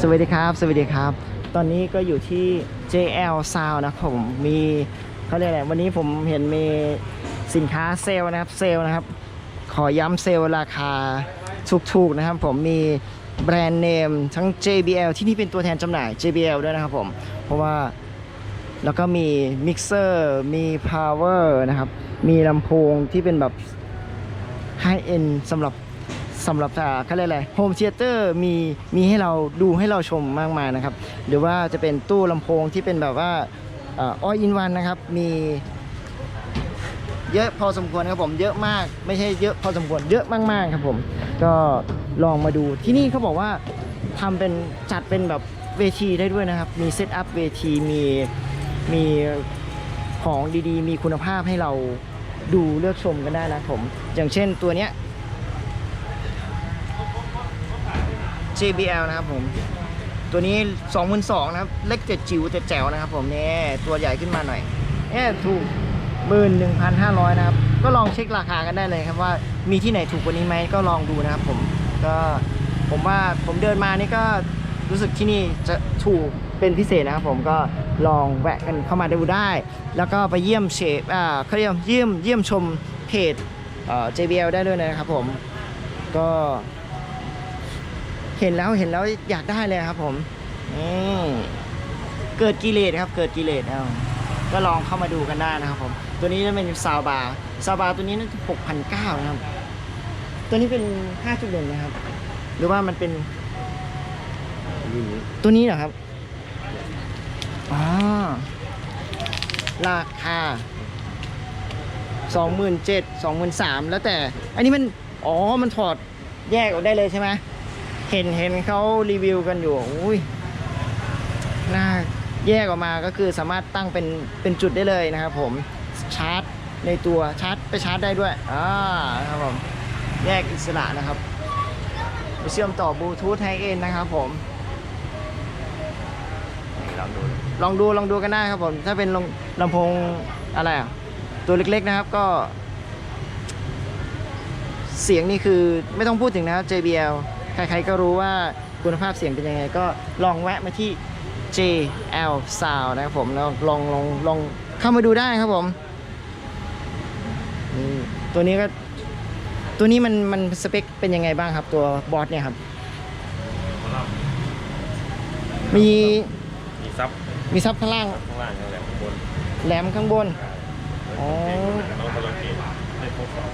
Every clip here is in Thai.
สวัสดีครับ สวัสดีครับ ตอนนี้ก็อยู่ที่ JL Sound นะผมมีเขาเรียกอะไรวันนี้ผมเห็นมีสินค้าเซลนะครับเซลนะครับ ขอย้ำเซลราคาถูกๆนะครับ ผมมีแบรนด์เนมทั้ง JBL ที่นี่เป็นตัวแทนจำหน่าย JBL ด้วยนะครับผม เพราะว่าแล้วก็มีมิกเซอร์มี power นะครับ มีลำโพงที่เป็นแบบ high end สำหรับ สำหรับเขาเรียกอะไรโฮมเ h เตอร์มีมีให้เราดูให้เราชมมากมายนะครับ หรือว่าจะเป็นตู้ลำโพงที่เป็นแบบว่าอออินวันนะครับมีเยอะพอสมควรครับผมเยอะมาก ไม่ใช่เยอะพอสมควรเยอะมากๆครับผม ก็ลองมาดูที่นี่เขาบอกว่าทำเป็นจัดเป็นแบบเวทีได้ด้วยนะครับ มีเซตอัพเวทีมีมีของดีๆ มีคุณภาพให้เราดูเลือกชมกันได้นะครับผม อย่างเช่นตัวเนี้ย JBL นะครับผม ตัวนี้ 22,000นะครับ เล็กแต่จิ๋วแต่แจ๋วนะครับผมเนี่ยตัวใหญ่ขึ้นมาหน่อยเนี่ยถูก 11,500 นะครับ ก็ลองเช็คราคากันได้เลยครับว่ามีที่ไหนถูกกว่านี้ไหมก็ลองดูนะครับผม ก็ผมว่าผมเดินมานี่ก็รู้สึกที่นี่จะถูกเป็นพิเศษนะครับผมก็ลองแวะกันเข้ามาดูได้ แล้วก็ไปเยี่ยมเชฟอ่าเขาเรียกเยี่ยมเยี่ยมชมเพจเอ่อ JBL ได้ด้วยนะครับผมก็ เห็นแล้วเห็นแล้วอยากได้เลยครับ ผมนี่เกิดกิเลสครับ เกิดกิเลสเอาก็ลองเข้ามาดูกันได้นะครับ ผม ตัวนี้จะเป็นซาวบาร์ซาวบาร์ตัวนี้น่าจะหกพันเก้านะครับ ตัวนี้เป็นห้าจุดหนึ่งนะครับ หรือว่ามันเป็นรุ่นนี้ตัวนี้เหรอครับอ๋อราคาสองหมื่นเจ็ดสองหมื่นสามแล้วแต่ อันนี้มัน อ๋อ มันถอดแยกออกได้เลยใช่ไหม เห็นเห็นเขารีวิวกันอยู่อุ้ยน่าแยกออกมาก็คือสามารถตั้งเป็นเป็นจุดได้เลยนะครับผมชาร์จในตัวชาร์จไปชาร์จได้ด้วยอ่าครับผมแยกอิสระนะครับไปเชื่อมต่อบลูทูธให้เองนะครับผมลองดูลองดูลองดูกันได้ครับผมถ้าเป็นลำลำโพงอะไรอะตัวเล็กๆนะครับก็ เสียงนี่คือไม่ต้องพูดถึงนะครับ JBL ใครๆก็รู้ว่าคุณภาพเสียงเป็นยังไง ก็ลองแวะมาที่ JL Sound นะครับผมแล้วลองลองลองเข้ามาดูได้ครับผมนี่ตัวนี้ก็ตัวนี้มันมันสเปคเป็นยังไงบ้างครับ ตัวบอสเนี่ยครับ มีมีซับมีซับข้างล่างข้างล่างนั่นแหละข้างบนแหลมข้างบนอ๋อน้องกำลังเก่งในพวกสอง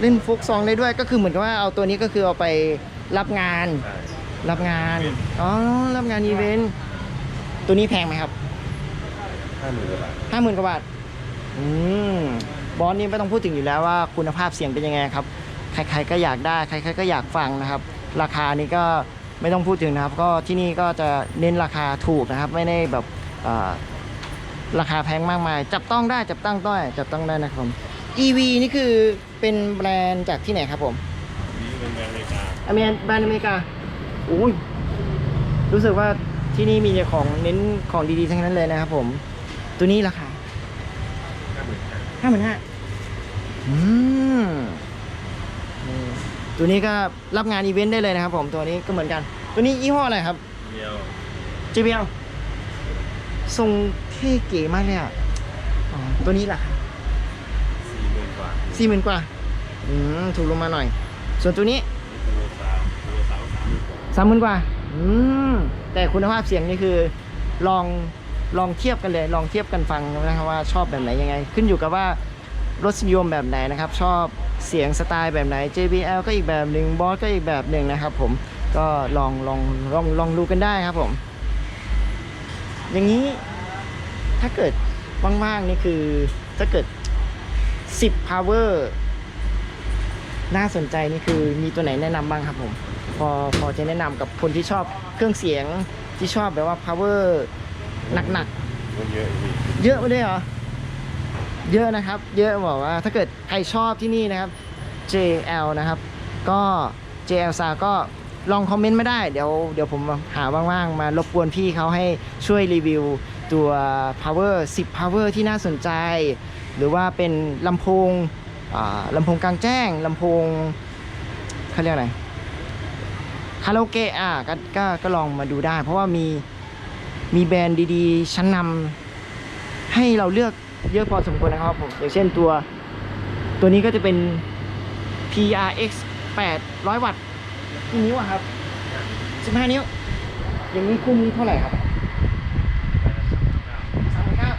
เล่นฟุกซองได้ด้วยก็คือเหมือนกับว่าเอาตัวนี้ก็คือเอาไป รับงาน ใช่ รับงานอ๋อ รับงานอีเวนต์ ตัวนี้แพงไหมครับห้าหมื่นกว่าบาทห้าหมื่นกว่าบาท อืม บอสนี่ไม่ต้องพูดถึงอยู่แล้วว่าคุณภาพเสียงเป็นยังไงครับ ใครๆก็อยากได้ ใครๆก็อยากฟังนะครับ ราคานี้ก็ไม่ต้องพูดถึงนะครับ ก็ที่นี่ก็จะเน้นราคาถูกนะครับ ไม่ได้แบบเอ่อราคาแพงมากมาย จับต้องได้ จับตั้งได้จับต้องได้นะครับผม EV นี่คือเป็นแบรนด์จากที่ไหนครับผม นี่เป็นแบรนด์อเมริกา อเมริกันแบรนด์อเมริกาอุ้ยรู้สึกว่าที่นี่มีแต่ของเน้นของดีๆทั้งนั้นเลยนะครับผม ตัวนี้ราคาห้าหมื่นห้าห้าหมื่นห้าอืมนี่ตัวนี้ก็รับงานอีเวนต์ได้เลยนะครับผมตัวนี้ก็เหมือนกัน ตัวนี้ยี่ห้ออะไรครับเดียว JBL ทรงเท่เก๋มากเลยอะอ๋อตัวนี้ล่ะสี่หมื่นกว่าสี่หมื่นกว่า อืม ถูกลงมาหน่อย ส่วนตัวนี้ สามหมื่นกว่า อืม แต่คุณภาพเสียงนี่คือลองลองเทียบกันเลย ลองเทียบกันฟังนะครับว่าชอบแบบไหนยังไง ขึ้นอยู่กับว่ารสนิยมแบบไหนนะครับ ชอบเสียงสไตล์แบบไหน JBL ก็อีกแบบหนึ่งบอสก็อีกแบบหนึ่งนะครับ ผมก็ลองลองลองลองดูกันได้ครับผม อย่างนี้ถ้าเกิดว่างๆนี่คือถ้าเกิด 10 power น่าสนใจนี่คือมีตัวไหนแนะนำบ้างครับผม พอพอจะแนะนำกับคนที่ชอบเครื่องเสียงที่ชอบแบบว่า power หนักมันเยอะอยู่พี่ๆเยอะไปเลยเหรอ เยอะนะครับ เยอะบอกว่า ถ้าเกิดใครชอบที่นี่นะครับ JL นะครับ ก็ JL ซาก็ลองคอมเมนต์ไม่ได้ เดี๋ยวเดี๋ยวผมหาว่างๆ มารบกวนพี่เขาให้ช่วยรีวิวตัว power 10 power ที่น่าสนใจ หรือว่าเป็นลำโพงอ่าลำโพงกลางแจ้งลำโพงเขาเรียกอะไร คาราโอเกะอะก็ก็ก็ลองมาดูได้ เพราะว่ามีมีแบรนด์ดีๆ ชั้นนำให้เราเลือกเยอะพอสมควรนะครับผมอย่างเช่นตัวตัวนี้ก็จะเป็น PRX 800 วัตต์กี่นิ้วอะครับ 15 นิ้ว อย่างนี้คู่นี้เท่าไหร่ครับสามพันเก้า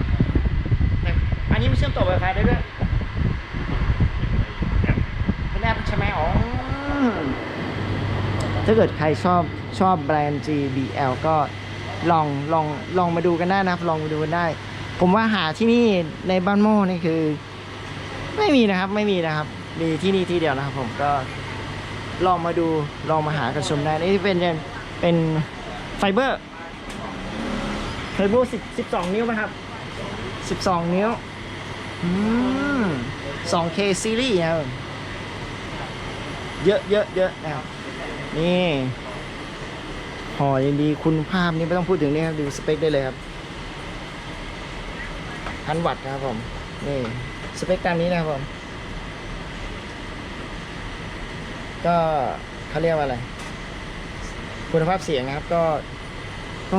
แต่อันนี้ไม่เชื่อมต่อ Wi-Fi ได้ด้วย เป็นแอปใช่ไหมอ๋อ ถ้าเกิดใครชอบชอบแบรนด์ JBL ก็ลองลองลองมาดูกันได้นะครับ ลองมาดูกันได้ ผมว่าหาที่นี่ในบ้านโม่นี่คือ ไม่มีนะครับไม่มีนะครับ มีที่นี่ที่เดียวนะครับ ผมก็ลองมาดูลองมาหากันชมได้นี่เป็นเป็นไฟเบอร์ไฟเบอร์สิบสิบสองนิ้วไหมครับสิบสองนิ้วอืมสองเคซีรีส์นะครับเยอะเยอะเยอะนะครับ นี่ห่อยังดีคุณภาพนี่ไม่ต้องพูดถึงนี่ครับ ดูสเปคได้เลยครับพันวัตต์ครับผม นี่ สเปคตามนี้นะครับผม ก็เขาเรียกว่าอะไร คุณภาพเสียงนะครับ ก็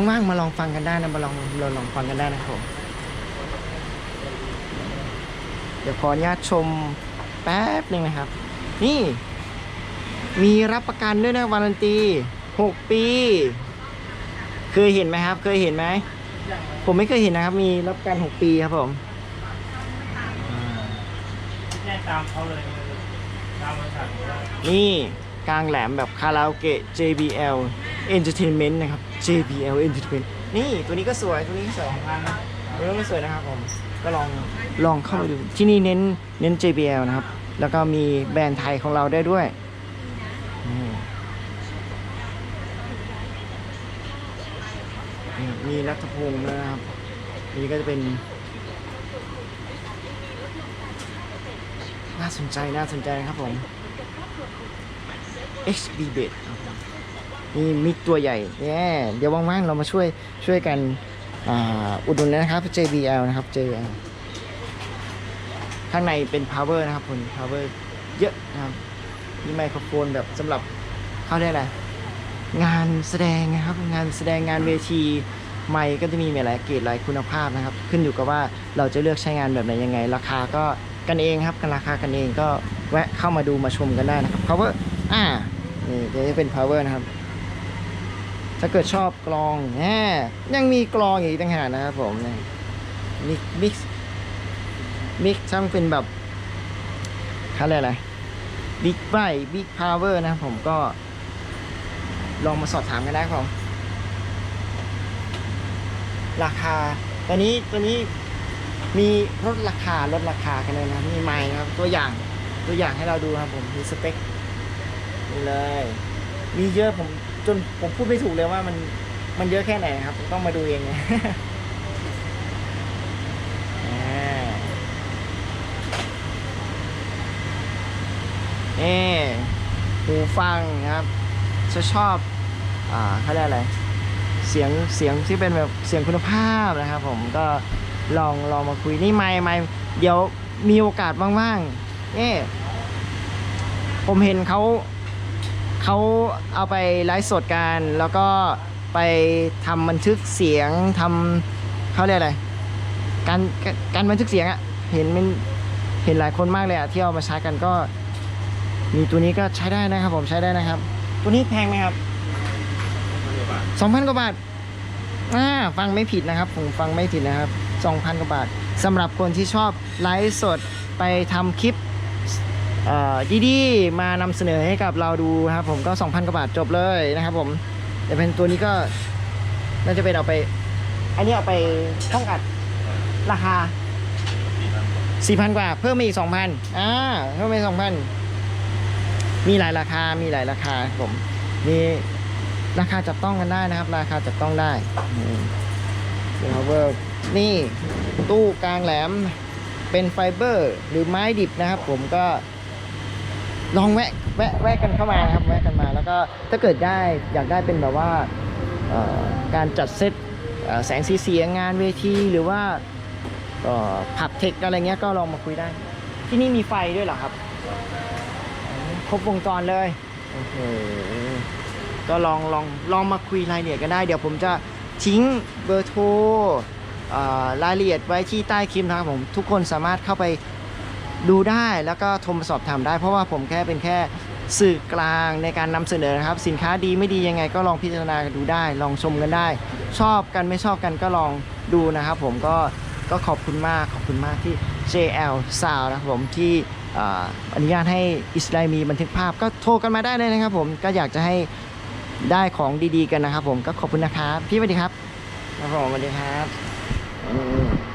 ว่างๆมาลองฟังกันได้นะมาลองเราลองฟังกันได้นะครับผมเดี๋ยวขออนุญาตชมแป๊บหนึ่งนะครับ นี่ มีรับประกันด้วยนะวารันตี 6 ปี เคยเห็นไหมครับ เคยเห็นไหม ผมไม่เคยเห็นนะครับ มีรับประกัน 6 ปีครับผมแจ้งตามเขาเลยตามบริษัทนี่กลางแหลมแบบคาราโอเกะ JBL Entertainment นะครับ JBL Entertainment นี่ตัวนี้ก็สวยตัวนี้สวยพันตัวนี้ก็สวยนะครับผมก็ลองลองเข้าไปดูที่นี่เน้นเน้น JBL นะครับ แล้วก็มีแบรนด์ไทยของเราได้ด้วยนี่นี่ มีรัฐพงศ์นะครับ นี่ก็จะเป็น น่าสนใจน่าสนใจนครับผม XB b e t นี่มิกตัวใหญ่เนี่ยเดี๋ยวว่างๆ เรามาช่วยช่วยกันอ,อุดหนุนนะครับ JBL นะครับ JBL ข้างในเป็น power นะครับผม power เยอะนะครับมีไมโครโฟนแบบสำหรับเข้าได้แหละ งานแสดงนะครับ งานแสดงงานเวทีไมค์ก็จะมีหลายเกรดหลายคุณภาพนะครับ ขึ้นอยู่กับว่าเราจะเลือกใช้งานแบบไหนยังไง ราคาก็กันเองครับกันราคากันเองก็แวะเข้ามาดูมาชมกันได้นะครับ power อ่านี่จะเป็น power นะครับ ถ้าเกิดชอบกลองแหมยังมีกลองอีกต่างหากนะครับผมนี่มิกมิกมิกช่างเป็นแบบเขาเรียกอะไรบิ๊กไบบิ๊กพาวเวอร์นะครับผมก็ ลองมาสอบถามกันได้ครับผมราคาตอนนี้ตัวนี้มีลดราคาลดราคากันเลยนะมีไม้นะครับตัวอย่างตัวอย่างให้เราดูครับผมมีสเปคนี่เลย มีเยอะผมจนผมพูดไม่ถูกเลยว่ามันมันเยอะแค่ไหนครับต้องมาดูเองเนี่ยอ่านี่หูฟังครับ จะชอบอ่าเขาเรียกอะไร เสียงเสียงที่เป็นแบบเสียงคุณภาพนะครับ ผมก็ลองลองมาคุยนี่ไม่ไม่เดี๋ยวมีโอกาสว่างๆนี่ผมเห็นเขาเขาเอาไปไลฟ์สดกันแล้วก็ไปทำบันทึกเสียงทำเขาเรียกอะไรการการการบันทึกเสียงอะเห็นมันเห็นหลายคนมากเลยอะที่เอามาใช้กันก็ มีตัวนี้ก็ใช้ได้นะครับ ผมใช้ได้นะครับ ตัวนี้แพงไหมครับ2,000กว่าบาทอ่าฟังไม่ผิดนะครับ ผมฟังไม่ผิดนะครับ2,000กว่าบาทสำหรับคนที่ชอบไลฟ์สดไปทำคลิปอ่อดีๆมานำเสนอให้กับเราดูครับ ผมก็ 2,000กว่าบาทจบเลยนะครับ ผมแต่เป็นตัวนี้ก็น่าจะเป็นเอาไป อันนี้เอาไปห้องอัดราคา 4,000 กว่า เพิ่มมาอีก 2,000อ่าเพิ่มมาอีก2,000 มีหลายราคา มีหลายราคาผม มีราคาจับต้องกันได้นะครับ ราคาจับต้องได้นี่เวอร์นี่ตู้กลางแหลมเป็นไฟเบอร์ หรือไม้ดิบนะครับ ผมก็ลองแวะแวะแวะกันเข้ามานะครับแวะกันมาแล้วก็ถ้าเกิดได้อยากได้เป็นแบบว่าการจัดเซตแสงสีเสียงงานเวทีหรือว่าผับเทคอะไรเงี้ยก็ลองมาคุยได้ ที่นี่มีไฟด้วยเหรอครับ ครบวงจรเลยโอ้โหก็ลองลองลองมาคุยรายละเอียดกันได้ เดี๋ยวผมจะทิ้งเบอร์โทรเอ่อรายละเอียดไว้ที่ใต้คลิปนะครับผมทุกคนสามารถเข้าไปดูได้แล้วก็โทรมาสอบถามได้ เพราะว่าผมแค่เป็นแค่สื่อกลางในการนำเสนอนะครับ สินค้าดีไม่ดียังไง ก็ลองพิจารณาดูได้ ลองชมกันได้ ชอบกันไม่ชอบกันก็ลองดูนะครับ ผมก็ก็ขอบคุณมากขอบคุณมากที่ JL Sound นะครับผมที่เอนุญาตให้อิสราเอลมีบันทึกภาพก็โทรกันมาได้เลยนะครับ ผมก็อยากจะให้ได้ของดีๆกันนะครับ ผมก็ขอบคุณนะครับพี่สวัสดีครับครับผมสวัสดีครับ